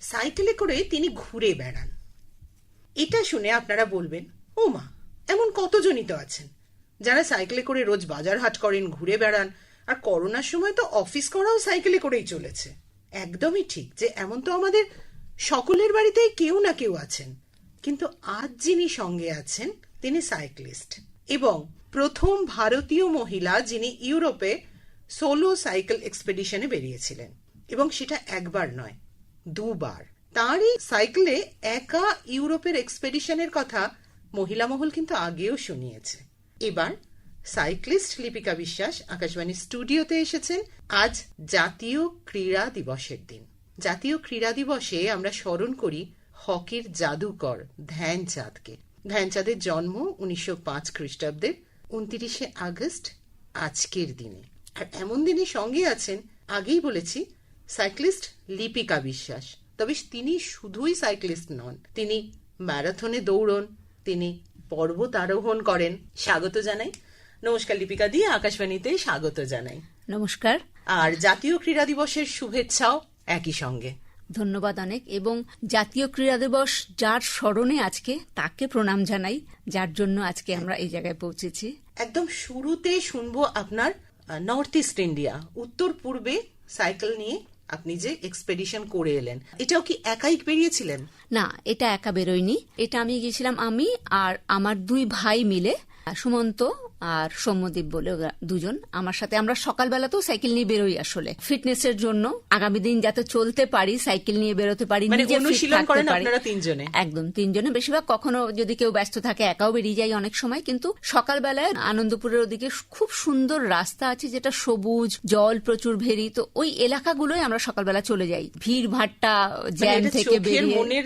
সাইকেলে করে তিনি ঘুরে বেড়ান। এটা শুনে আপনারা বলবেন, ও মা, এমন কতজনই তো আছেন? যারা সাইকেলে করে রোজ বাজার হাট করেন, ঘুরে বেড়ান, আর করোনার সময় তো অফিস করাও সাইকেলে করেই চলেছে। একদমই ঠিক যে এমন তো আমাদের সকলের বাড়িতেই কেউ না কেউ আছেন। কিন্তু আজ যিনি সঙ্গে আছেন, তিনি সাইক্লিস্ট। এবং প্রথম ভারতীয় মহিলা যিনি ইউরোপে সোলো সাইকেল এক্সপেডিশনে বেরিয়েছিলেন। এবং সেটা একবার নয় দুবার। তারই সাইকেলে একা ইউরোপের এক্সপেডিশনের কথা মহিলা মহল কিন্তু আগেও শুনিয়েছে। এবার সাইক্লিস্ট লিপিকা বিশ্বাস আকাশবাণী স্টুডিওতে এসেছেন আজ জাতীয় ক্রীড়া দিবসের দিন। জাতীয় ক্রীড়া দিবসে আমরা স্মরণ করি হকির জাদুকর ধ্যানচাঁদকে। ধ্যানচাঁদের জন্ম উনিশশো পাঁচ খ্রিস্টাব্দের উনত্রিশে আগস্ট আজকের দিনে। আর এমন দিনে সঙ্গে আছেন, আগেই বলেছি সাইক্লিস্ট লিপিকা বিশ্বাস। তবে তিনি শুধুই সাইক্লিস্ট নন তিনি ম্যারাথনে দৌড়ন তিনি পর্বত আরোহণ করেন। স্বাগত জানাই। নমস্কার লিপিকা দিয়ে আকাশবাণীতে স্বাগত জানাই। নমস্কার। আর জাতীয় ক্রীড়া দিবসের শুভেচ্ছাও একই সঙ্গে। ধন্যবাদ অনেক। এবং জাতীয় ক্রীড়া দিবস যার স্মরণে আজকে তাকে প্রণাম জানাই যার জন্য আজকে আমরা এই জায়গায় পৌঁছেছি। একদম শুরুতে শুনব আপনার নর্থ ইস্ট ইন্ডিয়া উত্তর পূর্বে সাইকেল নিয়ে। আপনি যে এক্সপেডিশন করে এলেন, এটাও কি একাই বেরিয়েছিলেন না, এটা একা বেরোয়নি। এটা আমি গিয়েছিলাম আমি আর আমার দুই ভাই মিলে, সুমন্ত আর সৌম্যদীপ বলে ওরা দুজন। আমার সাথে আমরা সকালবেলাতেও সাইকেল নিয়ে বেরোই আসলে। ফিটনেস এর জন্য আগামী দিন যাতে চলতে পারি সাইকেল নিয়ে বেরোতে পারি মানে তিনজনে? একদম তিনজনে। বেশিরভাগ কখনো যদি কেউ ব্যস্ত থাকে একাও বেরিয়ে যায় অনেক সময়। কিন্তু সকালবেলায় আনন্দপুরের ওদিকে খুব সুন্দর রাস্তা আছে যেটা সবুজ জল প্রচুর ভেরি। তো ওই এলাকাগুলোই আমরা সকালবেলা চলে যাই। ভিড় ভাট্টা মানে জ্যাম থেকে বেরিয়ে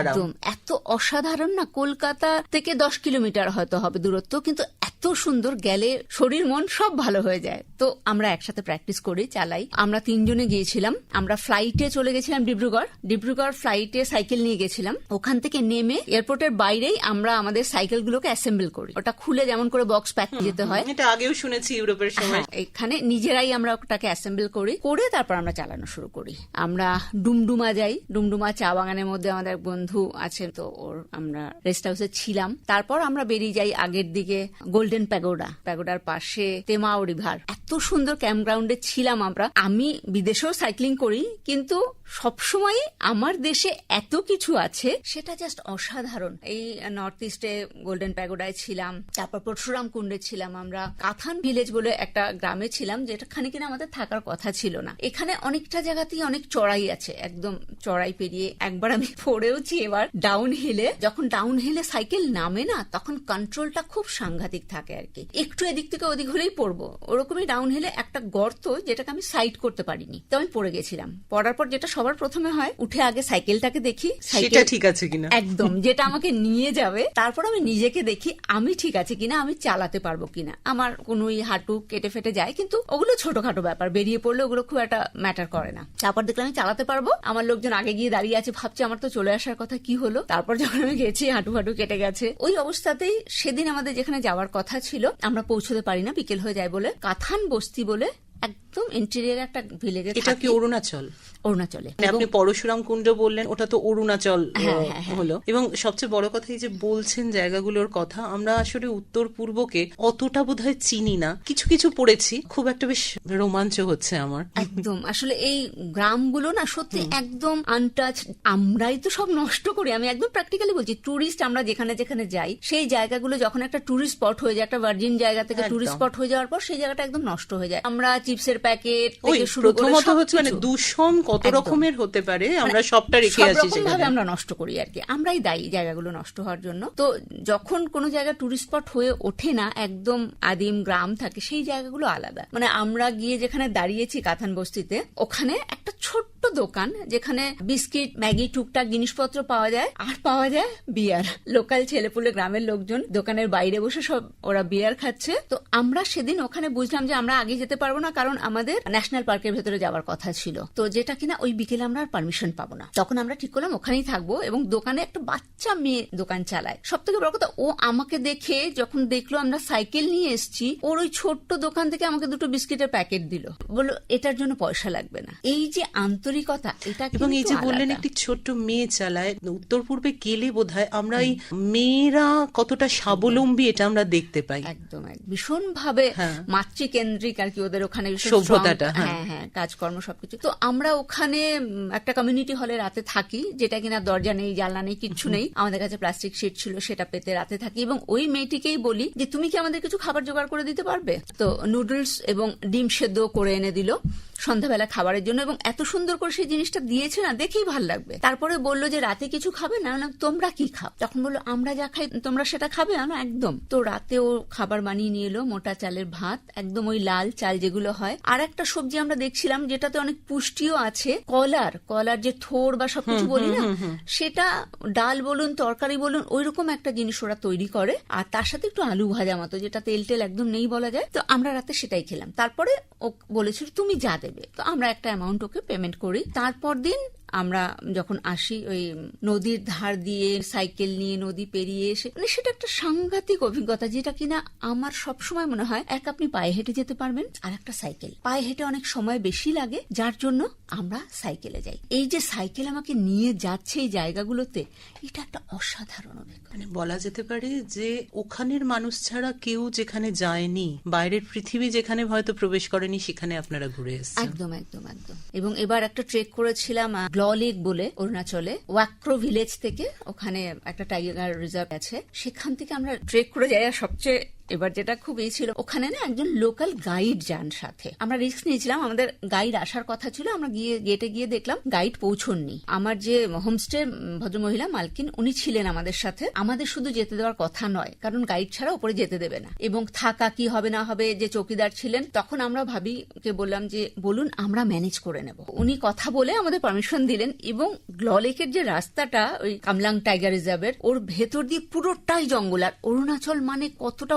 একদম। এত অসাধারণ না কলকাতা থেকে দশ কিলোমিটার হয়তো হবে দূরত্ব কিন্তু এত সুন্দর গেলে শরীর মন সব ভালো হয়ে যায়। তো আমরা একসাথে প্র্যাকটিস করি চালাই। আমরা তিনজনে গিয়েছিলাম। আমরা ফ্লাইটে চলে গেছিলাম ডিব্রুগড়। ডিব্রুগড় ফ্লাইটে সাইকেল নিয়ে গেছিলাম। ওখান থেকে নেমে এয়ারপোর্টের বাইরেই আমরা আমাদের সাইকেলগুলোকে অ্যাসেম্বল করি। ওটা খুলে যেমন করে বক্স প্যাক যেতে হয়। এটা আগেও শুনেছি ইউরোপের সময়। হ্যাঁ, এখানে নিজেরাই আমরা ওটাকে অ্যাসেম্বল করি। করে তারপর আমরা চালানো শুরু করি। আমরা ডুমডুমা যাই। ডুমডুমা চা বাগানের মধ্যে আমাদের বন্ধু আছে তো ওর আমরা রেস্ট হাউসে ছিলাম। তারপর আমরা বেরিয়ে যাই আগের দিকে গোল্ডেন প্যাগোডা প্যাগোডার পাশে তেমাও রিভার এত সুন্দর ক্যাম্প গ্রাউন্ডে ছিলাম আমরা। আমি বিদেশেও সাইক্লিং করি, কিন্তু সবসময় আমার দেশে এত কিছু আছে, সেটা জাস্ট অসাধারণ। এই নর্থ ইস্টে গোল্ডেন প্যাগোডায় ছিলাম, তারপর পরশুরাম কুণ্ডে ছিলাম আমরা। কাথান ভিলেজ বলে একটা গ্রামে ছিলাম, যেটা যেটাখানে কিনা আমাদের থাকার কথা ছিল না। এখানে অনেকটা জায়গাতেই অনেক চড়াই আছে, একদম চড়াই পেরিয়ে একবার আমি পড়েওছি এবার ডাউন হিলে যখন ডাউন হিলে সাইকেল নামে না, তখন কন্ট্রোলটা খুব সাংঘাতিক থাকে। আর কি। একটু এদিক থেকে ওদিক হলেই পড়ব। ওরকমই ডাউন হিলে একটা গর্ত যেটাকে আমি সাইড করতে পারিনি। তো আমি পড়ে গেছিলাম। পড়ার পর যেটা সবার প্রথমে হয় উঠে আগে সাইকেলটাকে দেখি সেটা ঠিক আছে কিনা? একদম যেটা আমাকে নিয়ে যাবে। তারপর আমি নিজেকে দেখি আমি ঠিক আছে কিনা আমি চালাতে পারব কিনা। আমার কোনো হাঁটু কেটে ফেটে যায় কিন্তু ওগুলো ছোটখাটো ব্যাপার। বেরিয়ে পড়লে ওগুলো খুব একটা ম্যাটার করে না। তারপর দেখলাম আমি চালাতে পারব। আমার লোকজন আগে গিয়ে দাঁড়িয়ে আছে ভাবছে আমার তো চলে আসার কথা কি হলো? তারপর যখন আমি গেছি হাঁটু হাঁটু কেটে গেছে। ওই অবস্থাতেই সেদিন আমাদের যেখানে যাওয়ার কথা ছিল আমরা পৌঁছতে পারি না বিকেল হয়ে যায় বলে। কাথান বস্তি বলে একদম ইন্টেরিয়ার একটা ভিলেজে এটা কি অরুণাচল? অরুণাচলে। মানে আপনি পরশুরাম কুণ্ড বললেন ওটা তো অরুণাচল হ্যাঁ, হ্যাঁ, হ্যাঁ। হলো। এবং সবচেয়ে বড় কথা এই যে বলছেন জায়গাগুলোর কথা আমরা আসলে উত্তর পূর্বকে অতটা বোধহয় চিনি না। কিছু কিছু পড়েছি খুব একটা বেশ রোমাঞ্চ হচ্ছে আমার। একদম। আসলে এই গ্রামগুলো না সত্যি একদম আনটাচ আমরাই তো সব নষ্ট করি। আমি একদম প্র্যাকটিক্যালি বলছি টুরিস্ট আমরা যেখানে যেখানে যাই সেই জায়গাগুলো যখন একটা টুরিস্ট স্পট হয়ে যায় একটা ভার্জিন জায়গা থেকে। টুরিস্ট স্পট হয়ে যাওয়ার পর সেই জায়গাটা একদম নষ্ট হয়ে যায়। আমরা চিপসের প্যাকেট থেকে শুরু করে প্রথমত হচ্ছে মানে দূষণ কত রকমের হতে পারে আমরা সবটা রেখে রকম সেখানে আমরা নষ্ট করি আর কি। আমরাই দায়ী জায়গাগুলো নষ্ট হওয়ার জন্য। তো যখন কোনো জায়গা টুরিস্ট স্পট হয়ে ওঠে না একদম আদিম গ্রাম থাকে সেই জায়গাগুলো আলাদা। মানে আমরা গিয়ে যেখানে দাঁড়িয়েছি কাথান বস্তিতে ওখানে একটা ছোট্ট দোকান যেখানে বিস্কিট ম্যাগি টুকটাক জিনিসপত্র পাওয়া যায়। আর পাওয়া যায় বিয়ার। লোকাল ছেলেপুলে গ্রামের লোকজন দোকানের বাইরে বসে সব ওরা বিয়ার খাচ্ছে। তো আমরা সেদিন ওখানে বুঝলাম যে আমরা আগে যেতে পারব না কারণ আমাদের ন্যাশনাল পার্কের ভেতরে যাওয়ার কথা ছিল। তো যেটা কিনা ওই বিকেলে আমরা আর পারমিশন পাবো না। তখন আমরা ঠিক করলাম ওখানেই থাকব এবং দোকানে একটা বাচ্চা মেয়ে দোকান চালায়। সব থেকে বড় কথা ও আমাকে দেখে যখন দেখল আমরা সাইকেল নিয়ে এসেছি ওর ওই ছোট্ট দোকান থেকে আমাকে দুটো বিস্কিটের প্যাকেট দিল। বলল এটার জন্য পয়সা লাগবে না। এই যে আন্তরিকতা এটা এবং এই যে বললেন একটি ছোট্ট মেয়ে চালায় উত্তর পূর্বে গেলে বোধহয় আমরা এই মেয়েরা কতটা স্বাবলম্বী এটা আমরা দেখতে পাই। একদম এক ভীষণ ভাবে হ্যাঁ। মাতৃকেন্দ্রিক আর কি ওদের ওখানে সভ্যতাটা, হ্যাঁ। হ্যাঁ হ্যাঁ কাজকর্ম সবকিছু। তো আমরা ওখানে একটা কমিউনিটি হলে রাতে থাকি যেটা কিনা দরজা নেই জানলা নেই কিচ্ছু নেই। আমাদের কাছে প্লাস্টিক শিট ছিল সেটা পেতে রাতে থাকি এবং ওই মেয়েটিকেই বলি যে তুমি কি আমাদের কিছু খাবার জোগাড় করে দিতে পারবে? তো নুডলস এবং ডিম সেদ্ধ করে এনে দিল। সন্ধ্যাবেলা খাবারের জন্য এবং এত সুন্দর করে সেই জিনিসটা দিয়েছে না দেখেই ভালো লাগবে। তারপরে বলল যে রাতে কিছু খাবে? না না তোমরা কি খাও? তখন বলল আমরা যা খাই তোমরা সেটা খাবে? না একদম। তো রাতে ও খাবার বানিয়ে নিয়ে এলো মোটা চালের ভাত একদম ওই লাল চাল যেগুলো হয়। আর একটা সবজি আমরা দেখছিলাম যেটাতে অনেক পুষ্টিও আছে কলার। কলার যে থোর বা সবকিছু বলি না সেটা ডাল বলুন তরকারি বলুন ওই রকম একটা জিনিস ওরা তৈরি করে। আর তার সাথে একটু আলু ভাজা মতো যেটা তেল টেল একদম নেই বলা যায়। তো আমরা রাতে সেটাই খেলাম। তারপরে ও বলেছিল তুমি যা দেবে। তো আমরা একটা অ্যামাউন্ট ওকে পেমেন্ট করি। তারপর দিন আমরা যখন আসি ওই নদীর ধার দিয়ে সাইকেল নিয়ে নদী পেরিয়ে এসে মানে সেটা একটা সাংঘাতিক অভিজ্ঞতা যেটা কিনা আমার সব সময় মনে হয় এক আপনি পায়ে হেঁটে যেতে পারবেন আর একটা সাইকেল। পায়ে হেঁটে অনেক সময় বেশি লাগে যার জন্য আমরা সাইকেলে যাই। এই যে সাইকেল আমাকে নিয়ে যাচ্ছে এই জায়গাগুলোতে এটা একটা অসাধারণ অভিজ্ঞতা। মানে বলা যেতে পারে যে ওখানের মানুষ ছাড়া কেউ যেখানে যায়নি বাইরের পৃথিবী যেখানে হয়তো প্রবেশ করেনি সেখানে আপনারা ঘুরে এসেছেন। একদম একদম একদম। এবং এবার একটা ট্রেক করেছিলাম গ্ললেক বলে অরুণাচলে ওয়াক্রো ভিলেজ থেকে ওখানে একটা টাইগার রিজার্ভ আছে। সেখান থেকে আমরা ট্রেক করে যাই সবচেয়ে এবার যেটা খুব এই ছিল, ওখানে না একজন লোকাল গাইড যান সাথে। আমরা রিস্ক নিয়েছিলাম, আমাদের গাইড আসার কথা ছিল, আমরা গিয়ে গেটে গিয়ে দেখলাম গাইড পৌঁছননি। আমার যে হোমস্টে ভদ্রমহিলা মালকিন, উনি ছিলেন আমাদের সাথে। আমাদের শুধু যেতে দেওয়ার কথা নয়, কারণ গাইড ছাড়া উপরে যেতে দেবে না। এবং থাকা কি হবে না হবে, যে চৌকিদার ছিলেন, তখন আমরা ভাবি কে বললাম যে, বলুন, আমরা ম্যানেজ করে নেব। উনি কথা বলে আমাদের পারমিশন দিলেন এবং গ্ললেকের যে রাস্তাটা, ওই কামলাং টাইগার রিজার্ভের ওর ভেতর দিয়ে পুরোটাই জঙ্গল। আর অরুণাচল মানে কতটা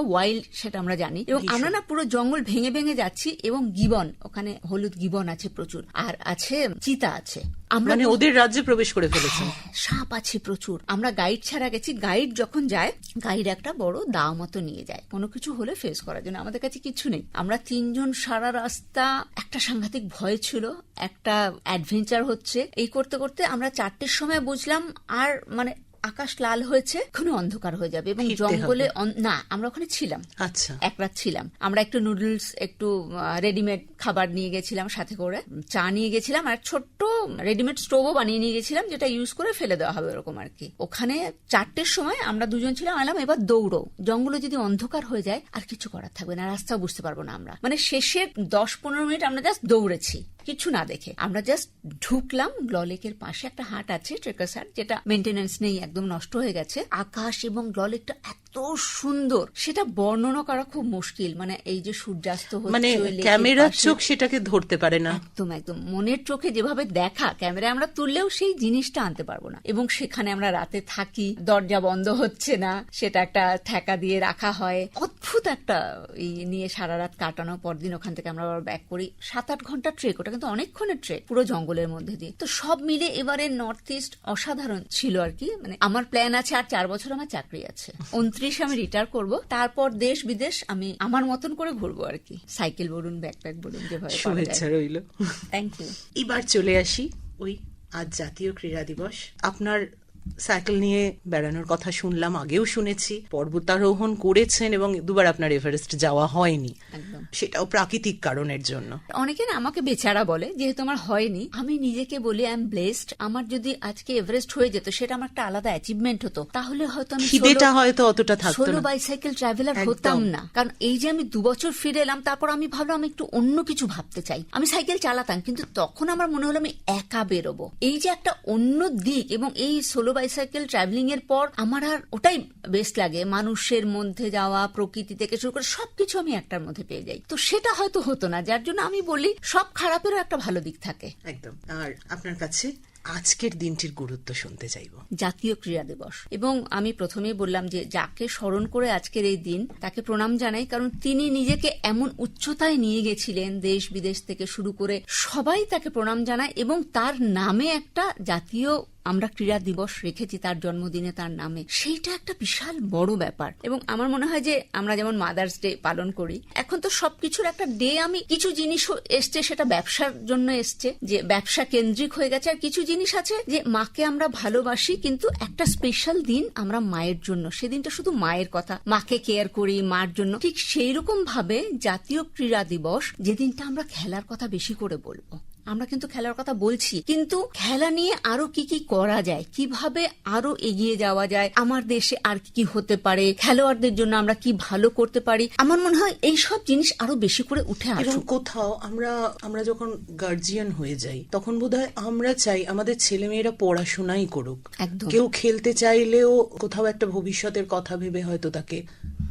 সেটা আমরা জানি। এবং আমরা না পুরো জঙ্গল ভেঙে ভেঙে যাচ্ছি এবং গিবন ওখানে হলুদ গিবন আছে প্রচুর। আর আছে চিতা আছে। আমরা মানে ওদের রাজ্যে প্রবেশ করে ফেলেছি সাপ আছে প্রচুর। আমরা গাইড ছাড়া গেছি। গাইড যখন যায় গাইড একটা বড় দা মতো নিয়ে যায়। কোনো কিছু হলে ফেস করার জন্য। আমাদের কাছে কিছু নেই। আমরা তিনজন সারা রাস্তা একটা সাংঘাতিক ভয় ছিল একটা অ্যাডভেঞ্চার হচ্ছে। এই করতে করতে আমরা চারটের সময় বুঝলাম আর মানে আকাশ লাল হয়েছে কোনো অন্ধকার হয়ে যাবে এবং জঙ্গলে না আমরা ওখানে ছিলাম। আচ্ছা। এক রাত ছিলাম। আমরা একটু নুডলস একটু রেডিমেড খাবার নিয়ে গেছিলাম সাথে করে। চা নিয়ে গেছিলাম আর ছোট্ট রেডিমেড স্টোভও বানিয়ে নিয়ে গেছিলাম যেটা ইউজ করে ফেলে দেওয়া হবে ওরকম আর কি। ওখানে চারটের সময় আমরা দুজন ছিলাম এলাম এবার দৌড়ো জঙ্গলে যদি অন্ধকার হয়ে যায় আর কিছু করার থাকবে না রাস্তাও বুঝতে পারব না আমরা। মানে শেষের দশ পনেরো মিনিট আমরা জাস্ট দৌড়েছি। কিছু না দেখে। আমরা জাস্ট ঢুকলাম, গ্ললেকের পাশে একটা হাট আছে, ট্রেকার হাট যেটা মেনটেনেন্স নেই, একদম নষ্ট হয়ে গেছে। আকাশ এবং গ্ললেকটা এত সুন্দর। সেটা বর্ণনা করা খুব মুশকিল। মানে এই যে সূর্যাস্ত মানে ক্যামেরার চোখ সেটাকে ধরতে পারে না। একদম একদম। মনের চোখে যেভাবে দেখা ক্যামেরা আমরা তুললেও সেই জিনিসটা আনতে পারব না। এবং সেখানে আমরা রাতে থাকি দরজা বন্ধ হচ্ছে না সেটা একটা ঠেকা দিয়ে রাখা হয়। অদ্ভুত একটা ই নিয়ে সারা রাত কাটানো পরদিন ওখান থেকে আমরা আবার ব্যাক করি। সাত আট ঘণ্টা ট্রেক ওটা কিন্তু অনেকক্ষণের ট্রেক পুরো জঙ্গলের মধ্যে দিয়ে। তো সব মিলে এবারে নর্থ ইস্ট অসাধারণ ছিল আর কি। মানে আমার প্ল্যান আছে আর চার বছর আমার চাকরি আছে। উনত্রিশ আমি রিটায়ার করব তারপর দেশ বিদেশ আমি আমার মতন করে ঘুরবো আর কি। সাইকেল বলুন ব্যাকপ্যাক বলুন যেভাবে শুভেচ্ছা রইল। থ্যাংক ইউ এবার চলে আসি ওই আজ জাতীয় ক্রীড়া দিবস। আপনার সাইকেল নিয়ে বেড়ানোর কথা শুনলাম আগেও শুনেছি। পর্বতারোহণ করেছেন এবং দুবার আপনার এভারেস্ট যাওয়া হয়নি। সেটাও প্রাকৃতিক কারণের জন্য। অনেকে না আমাকে বেচারা বলে যেহেতু আমার হয়নি আমি নিজেকে বলি আই এম ব্লেসড আমার যদি আজকে এভারেস্ট হয়ে যেত সেটা আমার একটা আলাদা অ্যাচিভমেন্ট হতো। তাহলে হয়তো আমি খিদেটা হয়তো অতটা থাকতো না। Bicycle traveller. হতাম না। কারণ এই যে আমি দু বছর ফিরে এলাম তারপর আমি ভাবলাম আমি একটু অন্য কিছু ভাবতে চাই। আমি সাইকেল চালাতাম কিন্তু তখন আমার মনে হলো আমি একা বেরোবো। এই যে একটা অন্য দিক এবং এই সোলো বাইসাইকেল ট্রাভেলিং এর পর আমার আর ওটাই বেস্ট লাগে। মানুষের মধ্যে যাওয়া প্রকৃতি থেকে শুরু করে সবকিছু আমি একটার মধ্যে পেয়ে যাই। তো সেটা হয়তো হতো না যার জন্য আমি বলি সব খারাপেরও একটা ভালো দিক থাকে। একদম। আর আপনার কাছে আজকের দিনটির গুরুত্ব শুনতে চাইব। জাতীয় ক্রীড়া দিবস। এবং আমি প্রথমেই বললাম যে যাকে স্মরণ করে আজকের এই দিন তাকে প্রণাম জানাই কারণ তিনি নিজেকে এমন উচ্চতায় নিয়ে গেছিলেন দেশ বিদেশ থেকে শুরু করে সবাই তাকে প্রণাম জানায় এবং তার নামে একটা জাতীয় আমরা ক্রীড়া দিবস রেখেছি তার জন্মদিনে, তার নামে। সেইটা একটা বিশাল বড় ব্যাপার। এবং আমার মনে হয় যে আমরা যেমন মাদার্স ডে পালন করি, এখন তো সবকিছুর একটা ডে আমি, কিছু জিনিস এসছে সেটা ব্যবসার জন্য এসছে, যে ব্যবসা কেন্দ্রিক হয়ে গেছে। আর কিছু জিনিস আছে যে মাকে আমরা ভালোবাসি, কিন্তু একটা স্পেশাল দিন আমরা মায়ের জন্য। সেদিনটা শুধু মায়ের কথা, মাকে কেয়ার করি, মার জন্য। ঠিক সেই রকম ভাবে জাতীয় ক্রীড়া দিবস, যেদিনটা আমরা খেলার কথা বেশি করে বলব। আমরা কিন্তু খেলার কথা বলছি কিন্তু খেলা নিয়ে আরও কি কি করা যায়? কীভাবে আরও এগিয়ে যাওয়া যায়? আমার দেশে আর কি কি হতে পারে? খেলোয়াড়দের জন্য আমরা কি ভালো করতে পারি? আমার মনে হয় এই সব জিনিস আরও বেশি করে উঠে এবং আসুক। কোথাও আমরা আমরা যখন গার্জিয়ান হয়ে যাই তখন বোধহয় আমরা চাই আমাদের ছেলেমেয়েরা পড়াশোনাই করুক। কেউ খেলতে চাইলেও কোথাও একটা ভবিষ্যতের কথা ভেবে হয়তো তাকে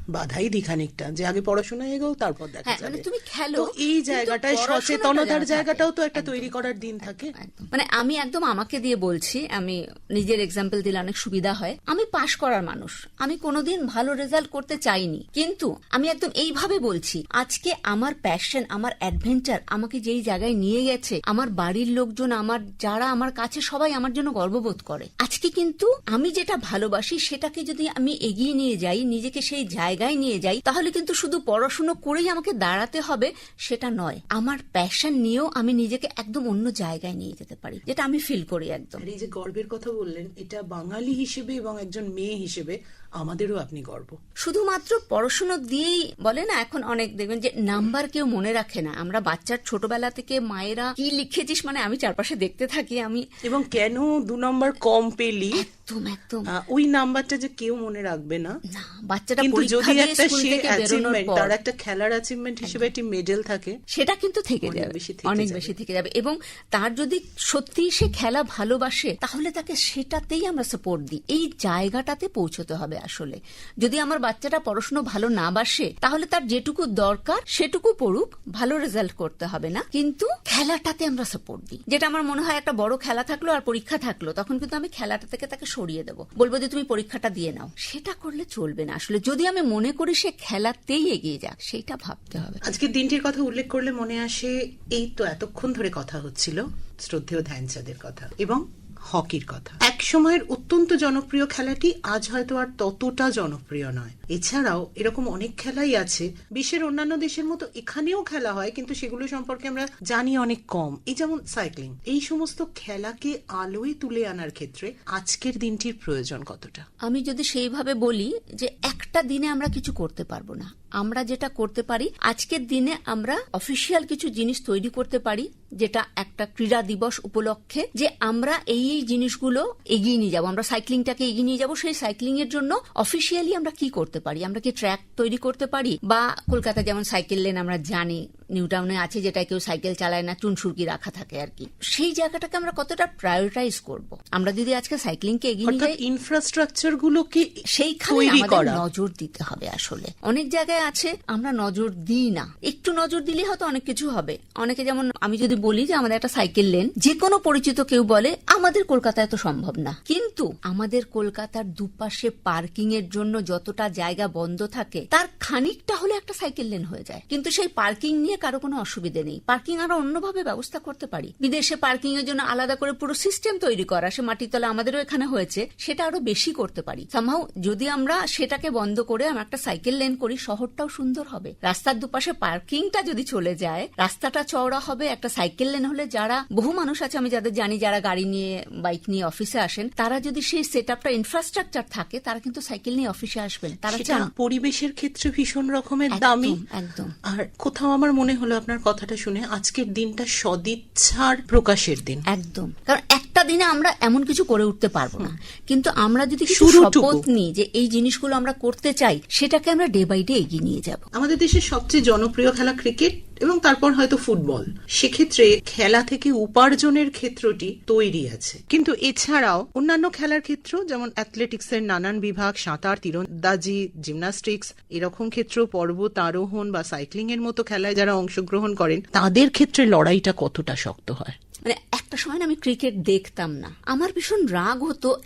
বাধাই দি খানিকটা যে আগে পড়াশোনা এগোও তারপর দেখা হ্যাঁ, মানে যাবে তুমি খেলো, এই জায়গাটায় সচেতনতার জায়গাটাও তো একটা তৈরি করার দিন থাকে। মানে আমি একদম আমাকে দিয়ে বলছি আমি নিজের এক্সাম্পল দিলে অনেক সুবিধা হয়। আমি পাশ করার মানুষ আমি কোনোদিন ভালো রেজাল্ট করতে চাইনি। কিন্তু আমি একদম এইভাবে বলছি আজকে আমার প্যাশন আমার অ্যাডভেঞ্চার আমাকে যেই জায়গায় নিয়ে গেছে আমার বাড়ির লোকজন আমার যারা আমার কাছে সবাই আমার জন্য গর্ববোধ করে। আজকে কিন্তু আমি যেটা ভালোবাসি সেটাকে যদি আমি এগিয়ে নিয়ে যাই নিজেকে সেই জায়গায় নিয়ে যাই, তাহলে কিন্তু শুধু পড়াশুনো করেই আমাকে দাঁড়াতে হবে, সেটা নয়। আমার প্যাশন নিয়েও আমি নিজেকে একদম অন্য জায়গায় নিয়ে যেতে পারি, যেটা আমি ফিল করি একদম। এই যে গর্বের কথা বললেন, এটা বাঙালি হিসেবে এবং একজন মেয়ে হিসেবে আমাদেরও আপনি গর্ব। শুধুমাত্র পড়াশুনো দিয়েই বলে না এখন অনেক দেখবেন যে নাম্বার কেউ মনে রাখে না। আমরা বাচ্চার ছোটবেলা থেকে মায়েরা কি লিখেছিস মানে আমি চারপাশে দেখতে থাকি আমি এবং কেন দু নম্বর কম পেলি? একদম একদম। ওই নাম্বারটা যে কেউ মনে রাখবে না। না বাচ্চাটা কিন্তু যদি একটা অ্যাচিভমেন্ট তার একটা খেলার অ্যাচিভমেন্ট হিসেবে একটি মেডেল থাকে সেটা কিন্তু থেকে যাবে অনেক বেশি থেকে যাবে। এবং তার যদি সত্যি সে খেলা ভালোবাসে তাহলে তাকে সেটাতেই আমরা সাপোর্ট দিই। এই জায়গাটাতে পৌঁছতে হবে। আসলে। যদি আমার বাচ্চাটা পড়াশুনো ভালো না বাসে, তাহলে তার যেটুকু দরকার, সেটুকু পড়ুক, ভালো রেজাল্ট করতে হবে না। কিন্তু খেলাটাতে আমরা সাপোর্ট দিই। যেটা আমার মনে হয় একটা বড় খেলা থাকল আর পরীক্ষা থাকল, তখন কিন্তু আমি খেলাটা থেকে তাকে সরিয়ে দেবো। বলব যে, তুমি পরীক্ষাটা দিয়ে নাও। সেটা করলে চলবে না। আসলে যদি আমি মনে করি সে খেলাতেই এগিয়ে যাক, সেটা ভাবতে হবে। আজকের দিনটির কথা উল্লেখ করলে মনে আসে, এই তো এতক্ষণ ধরে কথা হচ্ছিল শ্রদ্ধেয় ধ্যানচাঁদের কথা। এবং হকির কথা। এক সময়ের অত্যন্ত জনপ্রিয় খেলাটি আজ হয়তো আর ততটা জনপ্রিয় নয়। এছাড়াও এরকম অনেক খেলাই আছে। বিশ্বের অন্যান্য দেশের মতো এখানেও খেলা হয়, কিন্তু সেগুলো সম্পর্কে আমরা জানি অনেক কম। এই যেমন সাইক্লিং। এই সমস্ত খেলাকে আলোয় তুলে আনার ক্ষেত্রে আজকের দিনটির প্রয়োজন কতটা? আমি যদি সেইভাবে বলি যে একটা দিনে আমরা কিছু করতে পারব না। আমরা যেটা করতে পারি, আজকের দিনে আমরা অফিসিয়াল কিছু জিনিস তৈরি করতে পারি, যেটা একটা ক্রীড়া দিবস উপলক্ষে, যে আমরা এই এই জিনিসগুলো এগিয়ে নিয়ে যাব। আমরা সাইক্লিংটাকে এগিয়ে নিয়ে যাব। সেই সাইক্লিং এর জন্য অফিসিয়ালি আমরা কি করতে পারি। আমরা কি ট্র্যাক তৈরি করতে পারি? বা কলকাতা যেমন সাইকেল লেন আমরা জানি নিউ টাউনে আছে যেটা কেউ সাইকেল চালায় না চুনসুরকি রাখা থাকে আর কি। সেই জায়গাটাকে আমরা কতটা প্রায়োরিটাইজ করব? আমরা যদি আজকে সাইক্লিংকে এগিয়ে নিয়ে যাই ইনফ্রাস্ট্রাকচার গুলোকে সেইখানে আমাদের নজর দিতে হবে আসলে। অনেক জায়গায় আছে আমরা নজর দিই না। একটু নজর দিলে হয়তো অনেক কিছু হবে। অনেকে যেমন আমি যদি বলি যে আমাদের একটা সাইকেল লেন যে কোনো পরিচিত কেউ বলে আমাদের কলকাতায় তো সম্ভব না। কিন্তু আমাদের কলকাতার দুপাশে পার্কিং এর জন্য যতটা জায়গা বন্ধ থাকে তার খানিকটা হলে একটা সাইকেল লেন হয়ে যায়। কিন্তু সেই পার্কিং নিয়ে কারও কোনো অসুবিধে নেই। পার্কিং আমরা অন্যভাবে ব্যবস্থা করতে পারি। বিদেশে পার্কিং এর জন্য আলাদা করে পুরো সিস্টেম তৈরি করা সে মাটির তলা আমাদেরও এখানে হয়েছে সেটা আরও বেশি করতে পারি। সামহাও যদি আমরা সেটাকে বন্ধ করে আমরা একটা সাইকেল লেন করি শহরটাও সুন্দর হবে। রাস্তার দুপাশে পার্কিংটা যদি চলে যায় রাস্তাটা চওড়া হবে একটা সাইকেল লেন হলে যারা বহু মানুষ আছে আমি যাদের জানি যারা গাড়ি নিয়ে বাইক নিয়ে অফিসে আসেন তারা যদি সেই সেট আপটা ইনফ্রাস্ট্রাকচার থাকে তারা কিন্তু সাইকেল নিয়ে অফিসে আসবেন। তারা পরিবেশের ক্ষেত্রে ভীষণ রকমের দামি। একদম। আর কোথাও আমার মনে হলো আপনার কথাটা শুনে আজকের দিনটা সদিচ্ছার প্রকাশের দিন। একদম। কারণ একটা দিনে আমরা এমন কিছু করে উঠতে পারব না। কিন্তু আমরা যদি। শপথ নিই যে এই জিনিসগুলো আমরা করতে চাই সেটাকে আমরা ডে বাই ডে এগিয়ে নিয়ে যাব। আমাদের দেশের সবচেয়ে জনপ্রিয় খেলা ক্রিকেট এবং তারপর হয়তো ফুটবল। সেক্ষেত্রে খেলা থেকে উপার্জনের ক্ষেত্রটি তৈরি আছে। কিন্তু এছাড়াও অন্যান্য খেলার ক্ষেত্র, যেমন অ্যাথলেটিক্স এর নানান বিভাগ, সাঁতার, তীরন্দাজি, জিমনাস্টিক্স, এরকম ক্ষেত্র, পর্বত, আরোহণ বা সাইক্লিং এর মতো খেলায় যারা অংশগ্রহণ করেন, তাদের ক্ষেত্রে লড়াইটা কতটা শক্ত হয়? মানে একটা সময় আমি ক্রিকেট দেখতাম না। আমার ভীষণ রাগ হতো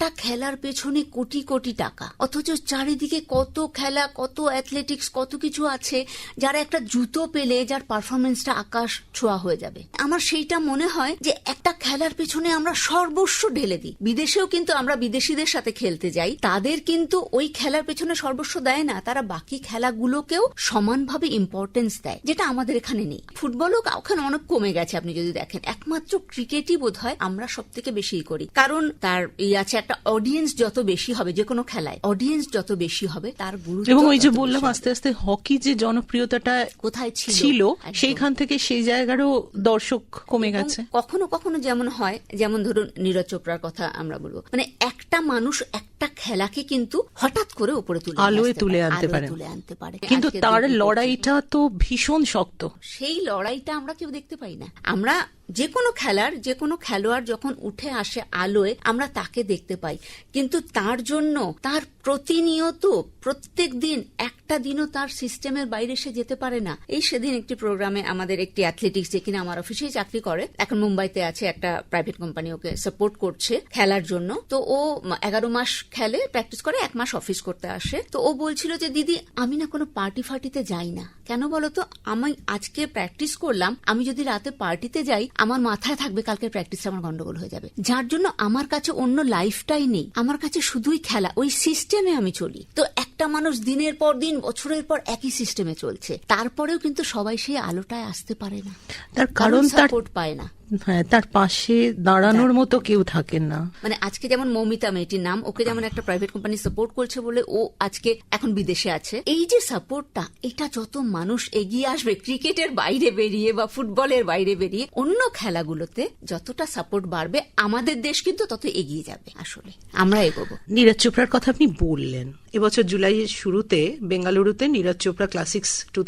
একটা খেলার পেছনে কোটি কোটি টাকা। অথচ চারিদিকে কত খেলা, কত অ্যাথলেটিক্স কত কিছু আছে, যারা একটা জুতো পেলে যার পারফরমেন্সটা আকাশ ছোঁয়া হয়ে যাবে। আমার সেইটা মনে হয় যে একটা খেলার পেছনে আমরা সর্বস্ব ঢেলে দিই। বিদেশেও কিন্তু আমরা বিদেশিদের সাথে খেলতে যাই। তাদের কিন্তু ওই খেলার পেছনে সর্বস্ব দেয় না। তারা বাকি খেলাগুলোকেও সমানভাবে ইম্পর্টেন্স দেয়, যেটা আমাদের এখানে নেই। ফুটবলও ওখানে অনেক কমে গেছে, আপনি যদি দেখেন। একমাত্র ক্রিকেটই বোধ হয় আমরা সব থেকে বেশি করি। কারণ তার এই আছে একটা অডিয়েন্স যত বেশি হবে যে কোনো খেলায় অডিয়েন্স যত বেশি হবে তার গুরুত্ব এবং ওই যে বললাম আস্তে আস্তে হকি যে জনপ্রিয়তাটা কোথায় ছিল? সেইখান থেকে সেই জায়গারও দর্শক কমে গেছে। কখনো কখনো যেমন হয় যেমন ধরুন নীরজ চোপড়ার কথা আমরা বলব মানে একটা মানুষ একটা খেলাকে কিন্তু হঠাৎ করে উপরে তুলে আলোয় তুলে আনতে পারে। তুলে আনতে পারে। কিন্তু তার লড়াইটা তো ভীষণ শক্ত। সেই লড়াইটা আমরা কেউ দেখতে পাই না। আমরা যে কোনো খেলার যে কোনো খেলোয়াড় যখন উঠে আসে আলোয়, আমরা তাকে দেখতে পাই। কিন্তু তার জন্য, তার প্রতিনিয়ত প্রত্যেক দিন একটা দিনও তার সিস্টেমের বাইরে সে যেতে পারে না। এই সেদিন একটি প্রোগ্রামে আমাদের একটি অ্যাথলেটিক্স যে কিনা আমার অফিসেই চাকরি করে, এখন মুম্বাইতে আছে, একটা প্রাইভেট কোম্পানি ওকে সাপোর্ট করছে খেলার জন্য। তো ও এগারো মাস খেলে প্র্যাকটিস করে, এক মাস অফিস করতে আসে। তো ও বলছিল যে, দিদি, আমি না কোনো পার্টি ফার্টিতে যাই না। কেন বলতো আমি আজকে প্র্যাকটিস করলাম, আমি যদি রাতে পার্টিতে যাই আমার মাথায় থাকবে কালকে প্র্যাকটিস আমার গন্ডগোল হয়ে যাবে। যার জন্য আমার কাছে অন্য লাইফটাই নেই। আমার কাছে শুধুই খেলা। ওই সিস্টেমে আমি চলি। তো একটা মানুষ দিনের পর দিন বছরের পর একই সিস্টেমে চলছে। তারপরেও কিন্তু সবাই সেই আলোটায় আসতে পারে না। তার কারণ সাপোর্ট পায় না। হ্যাঁ তার পাশে দাঁড়ানোর মতো কেউ থাকেন না। মানে আজকে যেমন মৌমিতা মেয়েটির নাম ওকে যেমন একটা প্রাইভেট কোম্পানি সাপোর্ট করছে বলে ও আজকে এখন বিদেশে আছে। এই যে সাপোর্টটা এটা যত মানুষ এগিয়ে আসবে ক্রিকেটের বাইরে বেরিয়ে বা ফুটবলের বাইরে বেরিয়ে অন্য খেলাগুলোতে যতটা সাপোর্ট বাড়বে আমাদের দেশ কিন্তু তত এগিয়ে যাবে আসলে। আমরা এগোবো। নীরজ চোপড়ার কথা আপনি বললেন। এবছর জুলাইয়ের শুরুতে বেঙ্গালুরুতে নীরজ চোপড়া ক্লাসিক্স টু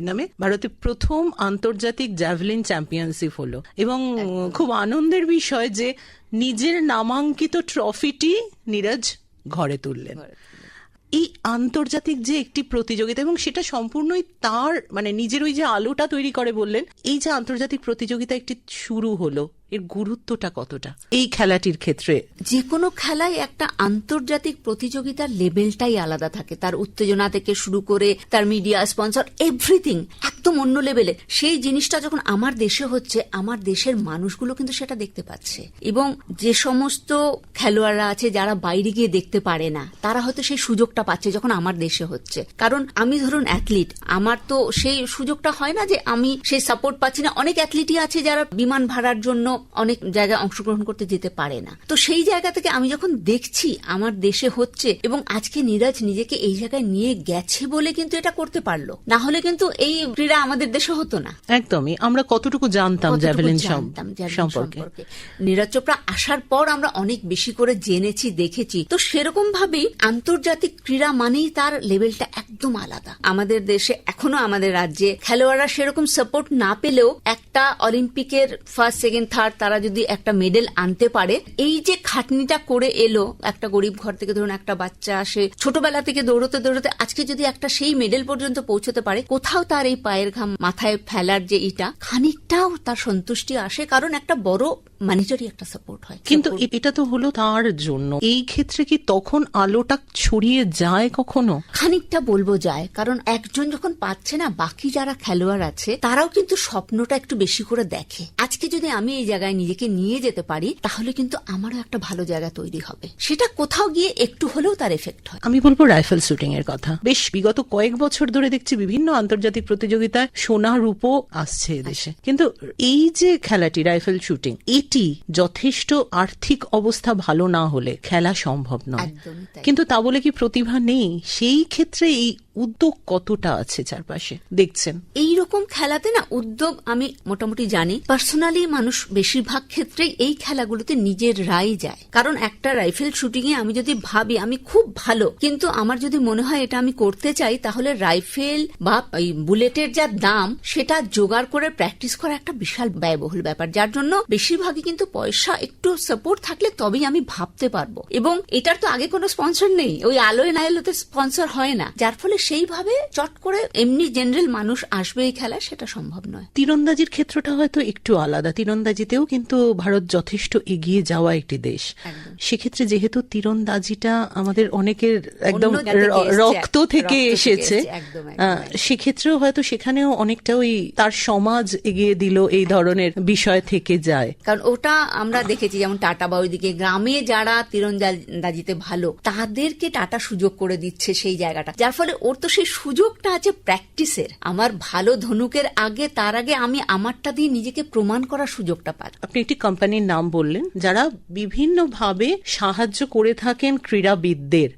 নামে ভারতে প্রথম আন্তর্জাতিক জ্যাভলিন চ্যাম্পিয়নশিপ হলো। এবং খুব আনন্দের বিষয় যে নিজের নামাঙ্কিত ট্রফিটি নীরজ ঘরে তুললেন। এই আন্তর্জাতিক যে একটি প্রতিযোগিতা এবং সেটা সম্পূর্ণই তার মানে নিজের ওই যে আলোটা তৈরি করে বললেন এই যে আন্তর্জাতিক প্রতিযোগিতা একটি শুরু হলো। এর গুরুত্বটা কতটা? এই খেলাটির ক্ষেত্রে যে কোনো খেলায় একটা আন্তর্জাতিক প্রতিযোগিতার লেভেলটাই আলাদা থাকে। তার উত্তেজনা থেকে শুরু করে, তার মিডিয়া, স্পন্সর এভরিথিং একদম অন্য লেভেলে। সেই জিনিসটা যখন আমার দেশে হচ্ছে, আমার দেশের মানুষগুলো কিন্তু সেটা দেখতে পাচ্ছে। এবং যে সমস্ত খেলোয়াড়রা আছে, যারা বাইরে গিয়ে দেখতে পারে না, তারা হয়তো সেই সুযোগটা পাচ্ছে যখন আমার দেশে হচ্ছে। কারণ আমি ধরুন অ্যাথলিট আমার তো সেই সুযোগটা হয় না যে আমি সেই সাপোর্ট পাচ্ছি না। অনেক অ্যাথলিটই আছে যারা বিমান ভাড়ার জন্য অনেক জায়গায় অংশগ্রহণ করতে যেতে পারে না। তো সেই জায়গা থেকে আমি যখন দেখছি আমার দেশে হচ্ছে এবং আজকে নীরাজ নিজেকে এই জায়গায় নিয়ে গেছে বলে কিন্তু এটা করতে পারল না হলে কিন্তু এই ক্রীড়া আমাদের দেশে হতো না। একদমই। আমরা কতটুকু জানতাম জ্যাভেলিন সম্পর্কে? নীরজ চোপড়া আসার পর আমরা অনেক বেশি করে জেনেছি দেখেছি। তো সেরকম ভাবেই আন্তর্জাতিক ক্রীড়া মানেই তার লেভেলটা একদম আলাদা। আমাদের দেশে এখনও আমাদের রাজ্যে খেলোয়াড়রা সেরকম সাপোর্ট না পেলেও একটা অলিম্পিকের ফার্স্ট সেকেন্ড থার্ড তারা যদি একটা মেডেল আনতে পারে, এই যে খাটনিটা করে এলো, একটা গরিব ঘর থেকে ধরুন একটা বাচ্চা আসে ছোটবেলা থেকে দৌড়তে দৌড়তে, আজকে যদি একটা সেই মেডেল পর্যন্ত পৌঁছতে পারে, কোথাও তার এই পায়ের ঘাম মাথায় ফেলার যে এটা খানিকটাও তার সন্তুষ্টি আসে। কারণ একটা বড় ম্যানেজারি একটা সাপোর্ট হয়। কিন্তু এটা তো হলো তার জন্য। এই ক্ষেত্রে কি তখন আলোটা ছড়িয়ে যায় কখনো? খানিকটা বলব যায় কারণ একজন যখন পাচ্ছে না বাকি যারা খেলোয়াড় আছে তারাও কিন্তু স্বপ্নটা একটু বেশি করে দেখে। আজকে যদি আমি এই জায়গায় নিজেকে নিয়ে যেতে পারি তাহলে কিন্তু আমারও একটা ভালো জায়গা তৈরি হবে। সেটা কোথাও গিয়ে একটু হলেও তার এফেক্ট হয়। আমি বলব রাইফেল শুটিং এর কথা। বেশ বিগত কয়েক বছর ধরে দেখছি বিভিন্ন আন্তর্জাতিক প্রতিযোগিতায় সোনা রূপো আসছে দেশে কিন্তু এই যে খেলাটি রাইফেল শুটিং এটি যথেষ্ট আর্থিক অবস্থা ভালো না হলে খেলা সম্ভব নয়। কিন্তু তা বলে কি প্রতিভা নেই? সেই ক্ষেত্রে এই উদ্যোগ কতটা আছে চারপাশে? দেখছেন। এই রকম খেলাতে না উদ্যোগ আমি মোটামুটি জানি। পার্সোনালি মানুষ বেশিরভাগ ক্ষেত্রে এই খেলাগুলোতে নিজের রায় যায়। কারণ একটা রাইফেল শুটিং এ আমি যদি ভাবি আমি খুব ভালো, কিন্তু আমার যদি মনে হয় এটা আমি করতে চাই, তাহলে রাইফেল বা বুলেটের যা দাম, সেটা জোগাড় করে প্র্যাকটিস করা একটা বিশাল ব্যয়বহুল ব্যাপার। যার জন্য বেশিরভাগই কিন্তু পয়সা, একটু সাপোর্ট থাকলে তবেই আমি ভাবতে পারব। এবং এটার তো আগে কোনো স্পন্সর নেই। ওই আলোয় না স্পন্সর হয় না। যার ফলে সেইভাবে চট করে এমনি জেনারেল মানুষ আসবে এই খেলায় সেটা সম্ভব নয়। তীরন্দাজির ক্ষেত্রটা হয়তো একটু আলাদা। তীরন্দাজিতেও কিন্তু ভারত যথেষ্ট এগিয়ে যাওয়া একটি দেশ। সেক্ষেত্রে যেহেতু তীরন্দাজিটা আমাদের অনেকের একদম রক্ত থেকে এসেছে। সেক্ষেত্রেও হয়তো সেখানেও অনেকটা ওই তার সমাজ এগিয়ে দিল এই ধরনের বিষয় থেকে যায়। কারণ ওটা আমরা দেখেছি যেমন টাটা বা ওইদিকে গ্রামে যারা তীরন্দাজিতে ভালো তাদেরকে টাটা সুযোগ করে দিচ্ছে সেই জায়গাটা। যার ফলে ওর তো সেই সুযোগটা আছে প্র্যাকটিসের আমার ভালো ধনুকের আগে তার আগে আমি আমারটা দিয়ে নিজেকে প্রমাণ করার সুযোগটা পাই। আপনি একটি কোম্পানির নাম বললেন যারা বিভিন্নভাবে সাহায্য করে থাকেন ক্রীড়াবিদদের।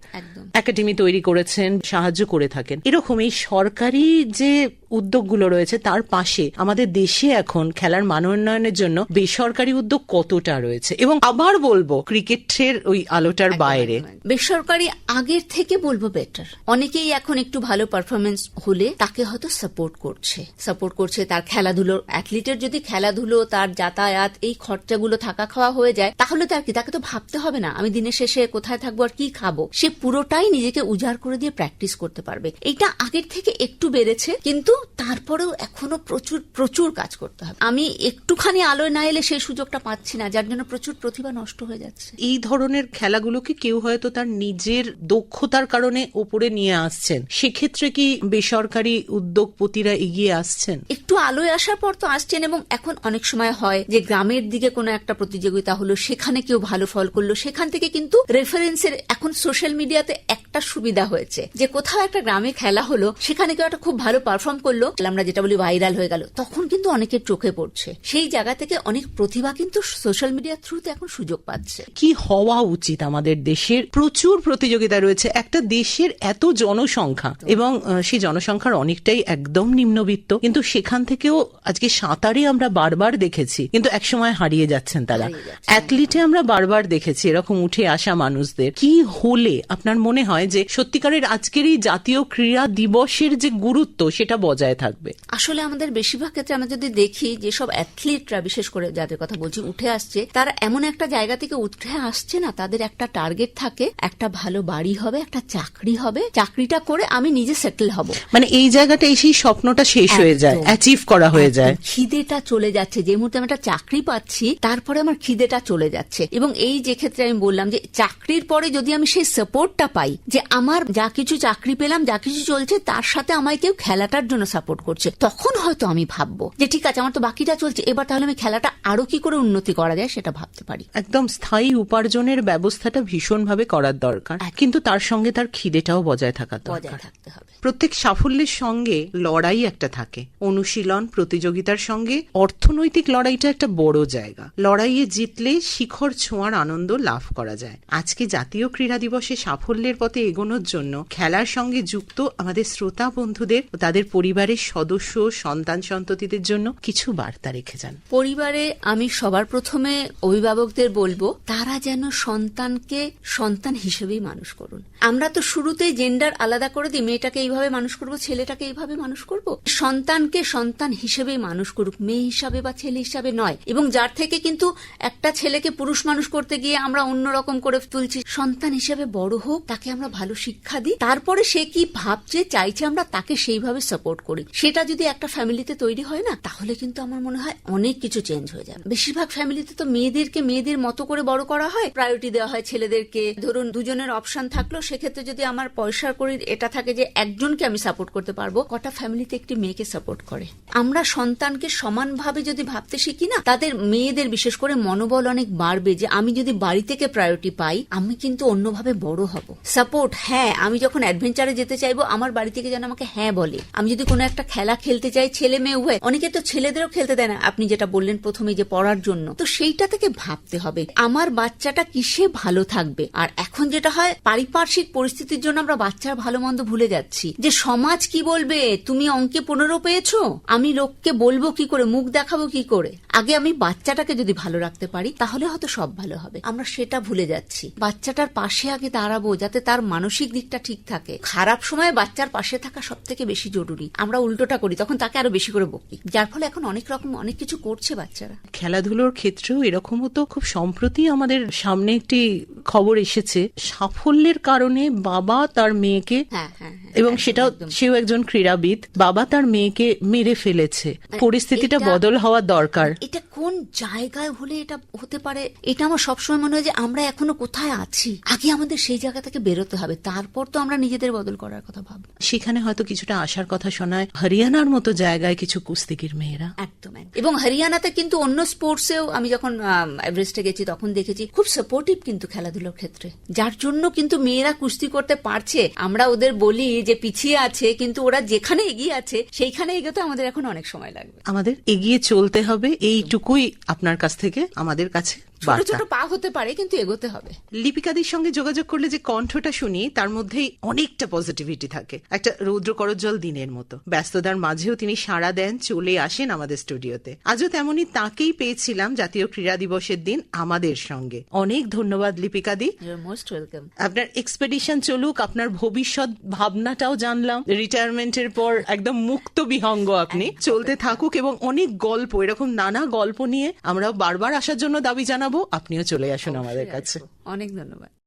একাডেমি তৈরি করেছেন সাহায্য করে থাকেন। এরকম এই সরকারি যে উদ্যোগগুলো রয়েছে তার পাশে আমাদের দেশে এখন খেলার মান উন্নয়নের জন্য বেসরকারি উদ্যোগ কতটা রয়েছে? এবং আবার বলব ক্রিকেটের ওই আলোটার বাইরে। বেসরকারি আগের থেকে বলব বেটার অনেকেই এখন একটু ভালো পারফরমেন্স হলে তাকে হয়তো সাপোর্ট করছে। সাপোর্ট করছে তার খেলাধুলো অ্যাথলিটের যদি খেলাধুলো তার যাতায়াত এই খরচাগুলো থাকা খাওয়া হয়ে যায় তাহলে তার কি তাকে তো ভাবতে হবে না। আমি দিনের শেষে কোথায় থাকব আর কি খাব? সে পুরোটাই নিজেকে উজাড় করে দিয়ে প্র্যাকটিস করতে পারবে। এটা আগের থেকে একটু বেড়েছে কিন্তু তারপরেও এখনও প্রচুর প্রচুর কাজ করতে হবে। আমি একটুখানি আলোয় না এলে সেই সুযোগটা পাচ্ছি না যার জন্য প্রচুর প্রতিভা নষ্ট হয়ে যাচ্ছে। এই ধরনের খেলাগুলোকে কেউ হয়তো তার নিজের দক্ষতার কারণে ওপরে নিয়ে আসছেন। সেক্ষেত্রে কি বেসরকারি উদ্যোগপতিরা এগিয়ে আসছেন? একটু আলোয় আসার পর তো আসছেন এবং এখন অনেক সময় হয় যে গ্রামের দিকে কোনো একটা প্রতিযোগিতা হলো সেখানে কেউ ভালো ফল করল সেখান থেকে কিন্তু রেফারেন্সের এখন সোশ্যাল মিডিয়াতে একটা সুবিধা হয়েছে যে কোথাও একটা গ্রামে খেলা হলো সেখানে কেউ একটা খুব ভালো পারফর্ম করল আমরা যেটা বলি ভাইরাল হয়ে গেল তখন কিন্তু অনেকের চোখে পড়ছে। সেই জায়গা থেকে অনেক প্রতিভা কিন্তু সোশ্যাল মিডিয়ার থ্রুতে এখন সুযোগ পাচ্ছে। কি হওয়া উচিত আমাদের দেশের? প্রচুর প্রতিযোগিতা রয়েছে। একটা দেশের এত জনসংখ্যা এবং সেই জনসংখ্যার অনেকটাই একদম নিম্নবিত্ত কিন্তু সেখান থেকেও আজকে সাঁতারে আমরা বারবার দেখেছি কিন্তু একসময় হারিয়ে যাচ্ছেন তারা। অ্যাথলিটে আমরা বারবার দেখেছি এরকম উঠে আসা মানুষদের। কি হলে আপনার মনে হয় যে সত্যিকারের আজকের এই জাতীয় ক্রীড়া দিবসের যে গুরুত্ব সেটা বজায় থাকবে। আসলে আমাদের বেশিরভাগ ক্ষেত্রে আমরা যদি দেখি যেসব অ্যাথলিটরা বিশেষ করে যাদের কথা বলছি উঠে আসছে তারা এমন একটা জায়গা থেকে উঠে আসছে না তাদের একটা টার্গেট থাকে একটা ভালো বাড়ি হবে একটা চাকরি হবে। চাকরিটা করে আমি নিজে সেটেল হব। মানে এই জায়গাটা এসেই স্বপ্নটা শেষ হয়ে যায় অ্যাচিভ করা হয়ে যায়। খিদেটা চলে যাচ্ছে যে মুহূর্তে আমি একটা চাকরি পাচ্ছি তারপরে আমার খিদেটা চলে যাচ্ছে। এবং এই যে ক্ষেত্রে আমি বললাম যে চাকরির পরে যদি আমি সেই সাপোর্টটা পাই যে আমার যা কিছু চাকরি পেলাম যা কিছু চলছে তার সাথে আমায় কেউ খেলাটার জন্য সাপোর্ট করছে। তখন হয়তো আমি ভাববো যে ঠিক আছে আমার তো বাকিটা চলছে। এবার তাহলে আমি খেলাটা আরও কি করে উন্নতি করা যায় সেটা ভাবতে পারি। একদম স্থায়ী উপার্জনের ব্যবস্থাটা ভীষণভাবে করার দরকার। কিন্তু তার সঙ্গে তার খিদেটাও বজায় থাকা দরকার। বজায় থাকতে হবে। প্রত্যেক সাফল্যের সঙ্গে লড়াই একটা থাকে। অনুশীলন, প্রতিযোগিতার সঙ্গে অর্থনৈতিক লড়াইটা একটা বড় জায়গা। লড়াইয়ে জিতলে শিখর ছোঁয়ার আনন্দ লাভ করা যায়। আজকে জাতীয় ক্রীড়া দিবসে সাফল্যের পথে এগোনোর জন্য খেলার সঙ্গে যুক্ত আমাদের শ্রোতা বন্ধুদের ও তাদের পরিবারের সদস্য, সন্তান সন্ততিদের জন্য কিছু বার্তা রেখে যান। পরিবারে আমি সবার প্রথমে অভিভাবকদের বলব, তারা যেন সন্তানকে সন্তান হিসেবেই মানুষ করুন। আমরা তো শুরুতেই জেন্ডার আলাদা করে দিই, মেয়েটাকে এইভাবে মানুষ করব, ছেলেটাকে এইভাবে মানুষ করব? সন্তানকে সন্তান হিসেবেই মানুষ করুক, মেয়ে হিসাবে বা ছেলে হিসাবে নয়। এবং যার থেকে কিন্তু একটা ছেলেকে পুরুষ মানুষ করতে গিয়ে আমরা অন্যরকম করে তুলছি। সন্তান হিসেবে বড় হোক, তাকে আমরা ভালো শিক্ষা দিই। তারপরে সে কি ভাবছে, চাইছে আমরা তাকে সেইভাবে সাপোর্ট করি। সেটা যদি একটা ফ্যামিলিতে তৈরি হয় না, তাহলে কিন্তু আমার মনে হয় অনেক কিছু চেঞ্জ হয়ে যাবে। বেশিরভাগ ফ্যামিলিতে তো মেয়েদেরকে মেয়েদের মতো করে বড় করা হয়। প্রায়োরিটি দেওয়া হয় ছেলেদেরকে। ধরুন, দুজনের অপশন থাকল, সেক্ষেত্রে যদি আমার পয়সার করে এটা থাকে যে একজনকে আমি সাপোর্ট করতে পারব। কটা ফ্যামিলিতে একটি মেয়েকে সাপোর্ট করে। আমরা সন্তানকে সমানভাবে যদি ভাবতে শিখি না, তাদের মেয়েদের বিশেষ করে মনোবল অনেক বাড়বে যে আমি যদি বাড়ি থেকে প্রায়োরিটি পাই, আমি কিন্তু অন্যভাবে বড় হব। সাপোর্ট হ্যাঁ আমি যখন অ্যাডভেঞ্চারে যেতে চাইব, আমার বাড়ি থেকে যেন আমাকে হ্যাঁ বলে। আমি যদি কোনো একটা খেলা খেলতে চাই, ছেলে মেয়ে উভয় অনেকে তো ছেলেদেরও খেলতে দেয় না, আপনি যেটা বললেন প্রথমে যে পড়ার জন্য। তো সেইটা থেকে ভাবতে হবে, আমার বাচ্চাটা কিসে ভালো থাকবে? আর এখন যেটা হয়, পারিপার্শ্বিক পরিস্থিতির জন্য আমরা বাচ্চার ভালো মন্দ ভুলে যাচ্ছি। যে সমাজ কি বলবে? তুমি অঙ্কে পনেরো পেয়েছ? আমি লোককে বলব কি করে? মুখ দেখাবো কি করে? আগে আমি বাচ্চাটাকে যদি ভালো রাখতে পারি তাহলে হয়তো সব ভালো হবে। আমরা সেটা ভুলে যাচ্ছি। বাচ্চাটার পাশে আগে দাঁড়াবো যাতে তার মানসিক দিকটা ঠিক থাকে। খারাপ সময়ে বাচ্চার পাশে থাকা সব থেকে বেশি জরুরি। আমরা উল্টোটা করি তখন তাকে আরও বেশি করে বকি যার ফলে এখন অনেক রকম অনেক কিছু করছে বাচ্চারা। খেলাধুলোর ক্ষেত্রেও এরকমও তো খুব সম্প্রতি আমাদের সামনে একটি খবর এসেছে। সাফল্যের কারণে বাবা তার মেয়েকে হ্যাঁ হ্যাঁ হ্যাঁ। এবং সেটাও সেও একজন ক্রীড়াবিদ। বাবা তার মেয়েকে মেরে ফেলেছে। পরিস্থিতিটা বদল হওয়া দরকার। এটা কোন জায়গায় হলে এটা হতে পারে? এটা আমার সবসময় মনে হয় যে আমরা এখনও কোথায় আছি? আগে আমাদের সেই জায়গা থেকে বেরোতে হবে। তারপর তো আমরা নিজেদের বদল করার কথা ভাববো। সেখানে হয়তো কিছুটা আসার কথা শোনায়। হরিয়ানার মতো জায়গায় কিছু কুস্তিগির মেয়েরা। একদম। এবং হরিয়ানাতে কিন্তু অন্য স্পোর্টসেও আমি যখন এভারেস্টে গেছি তখন দেখেছি খুব সাপোর্টিভ কিন্তু খেলাধুলোর ক্ষেত্রে। যার জন্য কিন্তু মেয়েরা কুস্তি করতে পারছে। আমরা ওদের বলি যে পিছিয়ে আছে, কিন্তু ওরা যেখানে এগিয়ে আছে, সেইখানে এগোতে আমাদের এখন অনেক সময় লাগবে। আমাদের এগিয়ে চলতে হবে, এইটুকুই আপনার কাছ থেকে, আমাদের কাছে। ছোট ছোট পা হতে পারে কিন্তু এগোতে হবে। লিপিকাদির সঙ্গে যোগাযোগ করলে যে কণ্ঠটা শুনি তার মধ্যেই অনেকটা পজিটিভিটি থাকে। একটা রৌদ্র করজ্জল দিনের মতো। ব্যস্ততার মাঝেও তিনি সাড়া দেন চলে আসেন আমাদের স্টুডিওতে। আজও তেমনি তাকেই পেয়েছিলাম জাতীয় ক্রীড়া দিবসের দিন আমাদের সঙ্গে। অনেক ধন্যবাদ লিপিকাদি। মোস্ট ওয়েলকাম আপনার এক্সপেডিশন চলুক আপনার ভবিষ্যৎ ভাবনাটাও জানলাম। রিটায়ারমেন্টের পর একদম মুক্ত বিহঙ্গ আপনি। চলতে থাকুক এবং অনেক গল্প এরকম নানা গল্প নিয়ে আমরাও বারবার আসার জন্য দাবি জানাব আপনিও চলে আসুন আমাদের কাছে। অনেক ধন্যবাদ।